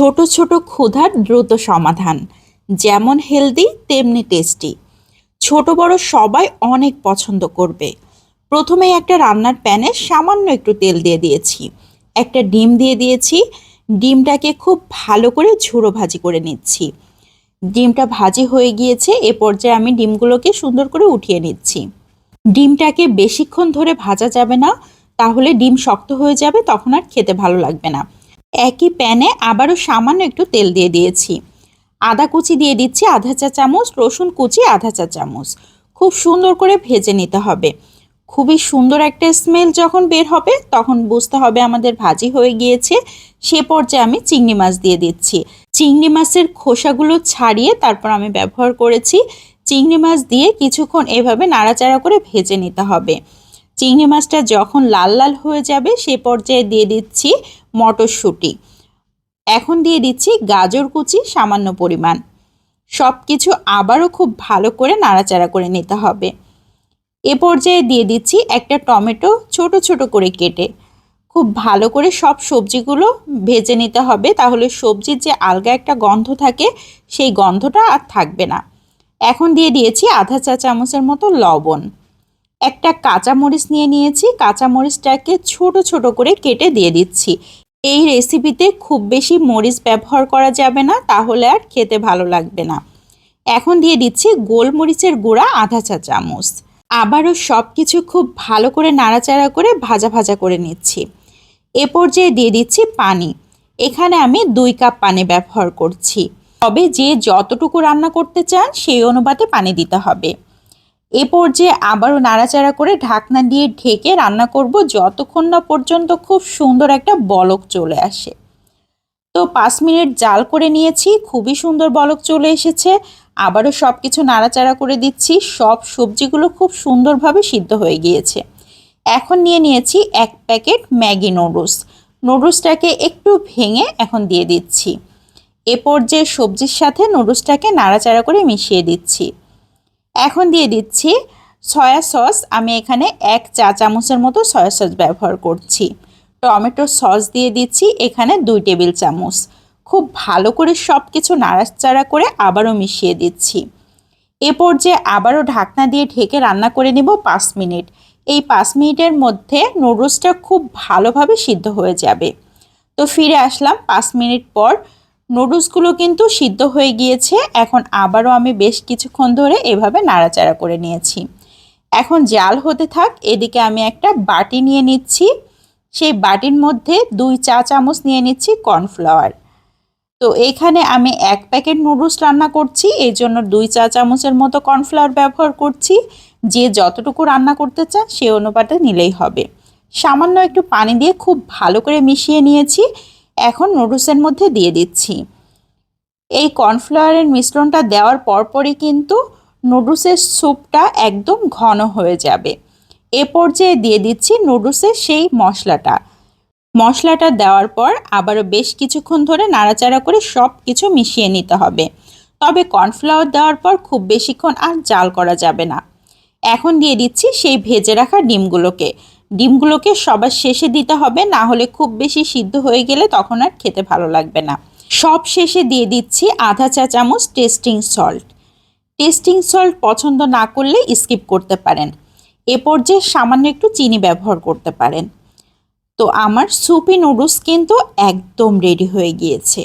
ছোট ছোট ক্ষুধার দ্রুত সমাধান। যেমন হেলদি তেমনি টেস্টি ছোট বড় সবাই অনেক পছন্দ করবে। প্রথমে একটা রান্নার প্যানে সামান্য একটু তেল দিয়ে দিয়েছি। একটা ডিম দিয়ে দিয়েছি। ডিমটাকে খুব ভালো করে ঝুড়ো ভাজি করে নিচ্ছি। ডিমটা ভাজি হয়ে গিয়েছে, এ পর্যায়ে আমি ডিমগুলোকে সুন্দর করে উঠিয়ে নিচ্ছি। ডিমটাকে বেশিক্ষণ ধরে ভাজা যাবে না, তাহলে ডিম শক্ত হয়ে যাবে, তখন আর খেতে ভালো লাগবে না। একই প্যানে আবারও সামান্য একটু তেল দিয়ে দিয়েছি। আদা কুচি দিয়ে দিচ্ছি আধা চা চামচ, রসুন কুচি আধা চা চামচ। খুব সুন্দর করে ভেজে নিতে হবে। খুবই সুন্দর একটা স্মেল যখন বের হবে, তখন বুঝতে হবে আমাদের ভাজি হয়ে গিয়েছে। সে পর্যায়ে আমি চিংড়ি মাছ দিয়ে দিচ্ছি। চিংড়ি মাছের খোসাগুলো ছাড়িয়ে তারপর আমি ব্যবহার করেছি। চিংড়ি মাছ দিয়ে কিছুক্ষণ এভাবে নাড়াচাড়া করে ভেজে নিতে হবে। চিংড়ি মাছটা যখন লাল লাল হয়ে যাবে, সে পর্যায়ে দিয়ে দিচ্ছি মটরশুঁটি। এখন দিয়ে দিচ্ছি গাজর কুচি, সামান্য পরিমাণ। সব কিছু আবারও খুব ভালো করে নাড়াচাড়া করে নিতে হবে। এ পর্যায়ে দিয়ে দিচ্ছি একটা টমেটো ছোট ছোট করে কেটে। খুব ভালো করে সব সবজিগুলো ভেজে নিতে হবে, তাহলে সবজির যে আলগা একটা গন্ধ থাকে, সেই গন্ধটা আর থাকবে না। এখন দিয়ে দিয়েছি আধা চা চামচের মতো লবণ। একটা কাঁচামরিচ নিয়ে নিয়েছি কাঁচামরিচটাকে ছোট ছোট করে কেটে দিয়ে দিচ্ছি। এই রেসিপিতে খুব বেশি মরিচ ব্যবহার করা যাবে না, তাহলে আর খেতে ভালো লাগবে না। এখন দিয়ে দিচ্ছি গোলমরিচের গুঁড়া আধা চা চামচ। আবারও সব কিছু খুব ভালো করে নাড়াচাড়া করে ভাজা ভাজা করে নিচ্ছি। এ পর্যায়ে দিয়ে দিচ্ছি পানি। এখানে আমি দুই কাপ পানি ব্যবহার করছি। তবে যে যতটুকু রান্না করতে চান, সেই অনুপাতে পানি দিতে হবে। এ পর্যায়ে আবারও নাড়াচাড়া করে ঢাকনা দিয়ে ঢেকে রান্না করব যতক্ষণ না পর্যন্ত খুব সুন্দর একটা বলক চলে আসে। তো পাঁচ মিনিট জাল করে নিয়েছি, খুবই সুন্দর বলক চলে এসেছে। আবারও সব কিছু নাড়াচাড়া করে দিচ্ছি, সব সবজিগুলো খুব সুন্দরভাবে সিদ্ধ হয়ে গিয়েছে। এখন নিয়ে নিয়েছি এক প্যাকেট ম্যাগি নুডলস। নুডলসটাকে একটু ভেঙে এখন দিয়ে দিচ্ছি। এ পর্যায়ে সবজির সাথে নুডলসটাকে নাড়াচাড়া করে মিশিয়ে দিচ্ছি। এখন দিয়ে দিচ্ছি সয়া সস। আমি এখানে এক চা চামচের মতো সয়া সস ব্যবহার করছি। টমেটো সস দিয়ে দিচ্ছি এখানে দুই টেবিল চামচ। খুব ভালো করে সব কিছু নাড়াচাড়া করে আবারও মিশিয়ে দিচ্ছি। এ পর্যায়ে আবারও ঢাকনা দিয়ে ঢেকে রান্না করে নেব পাঁচ মিনিট। এই পাঁচ মিনিটের মধ্যে নুডলসটা খুব ভালোভাবে সিদ্ধ হয়ে যাবে। তো ফিরে আসলাম পাঁচ মিনিট পর নুডলসগুলো কিন্তু সিদ্ধ হয়ে গিয়েছে। এখন আবারও আমি বেশ কিছুক্ষণ ধরে এভাবে নাড়াচাড়া করে নিয়েছি। এখন জাল হতে থাক, এদিকে আমি একটা বাটি নিয়ে নিচ্ছি। সেই বাটির মধ্যে দুই চা চামচ নিয়ে নিচ্ছি কর্নফ্লাওয়ার। তো এখানে আমি এক প্যাকেট নুডলস রান্না করছি এই জন্য দুই চা চামচের মতো কর্নফ্লাওয়ার ব্যবহার করছি। যে যতটুকু রান্না করতে চান সে অনুপাতে নিলেই হবে। সামান্য একটু পানি দিয়ে খুব ভালো করে মিশিয়ে নিয়েছি। এখন নুডলসের মধ্যে দিয়ে দিচ্ছি। এই কর্নফ্লাওয়ারের মিশ্রণটা দেওয়ার পরপরই কিন্তু নুডলসের স্যুপটা একদম ঘন হয়ে যাবে। এ পর্যায়ে দিয়ে দিচ্ছি নুডলসের সেই মশলাটা। মশলাটা দেওয়ার পর আবারও বেশ কিছুক্ষণ ধরে নাড়াচাড়া করে সব কিছু মিশিয়ে নিতে হবে। তবে কর্নফ্লাওয়ার দেওয়ার পর খুব বেশিক্ষণ আর জাল করা যাবে না। এখন দিয়ে দিচ্ছি সেই ভেজে রাখা ডিমগুলোকে। ডিমগুলোকে সবার শেষে দিতে হবে, না হলে খুব বেশি সিদ্ধ হয়ে গেলে তখন আর খেতে ভালো লাগবে না। সব শেষে দিয়ে দিচ্ছি আধা চা চামচ টেস্টিং সল্ট। টেস্টিং সল্ট পছন্দ না করলে স্কিপ করতে পারেন। এ পর্যায়ে সামান্য একটু চিনি ব্যবহার করতে পারেন। তো আমার সুপি নুডলস কিন্তু একদম রেডি হয়ে গিয়েছে।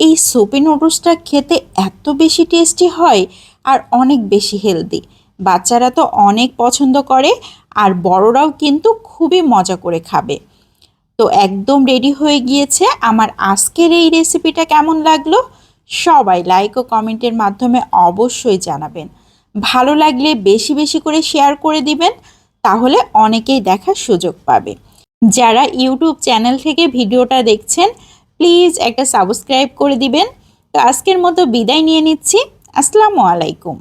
এই সুপি নুডলসটা খেতে এত বেশি টেস্টি হয় আর অনেক বেশি হেলদি। বাচ্চারা তো অনেক পছন্দ করে আর বড়রাও কিন্তু খুবই মজা করে খাবে। তো একদম রেডি হয়ে গিয়েছে। আমার আজকের এই রেসিপিটা কেমন লাগল? সবাই লাইক ও কমেন্টের মাধ্যমে অবশ্যই জানাবেন। ভালো লাগলে বেশি বেশি করে শেয়ার করে দিবেন, তাহলে অনেকেই দেখার সুযোগ পাবে। যারা ইউটিউব চ্যানেল থেকে ভিডিওটা দেখছেন প্লিজ একটা সাবস্ক্রাইব করে দিবেন। তো আজকের মতো বিদায় নিয়ে নিচ্ছি। আসসালামু আলাইকুম।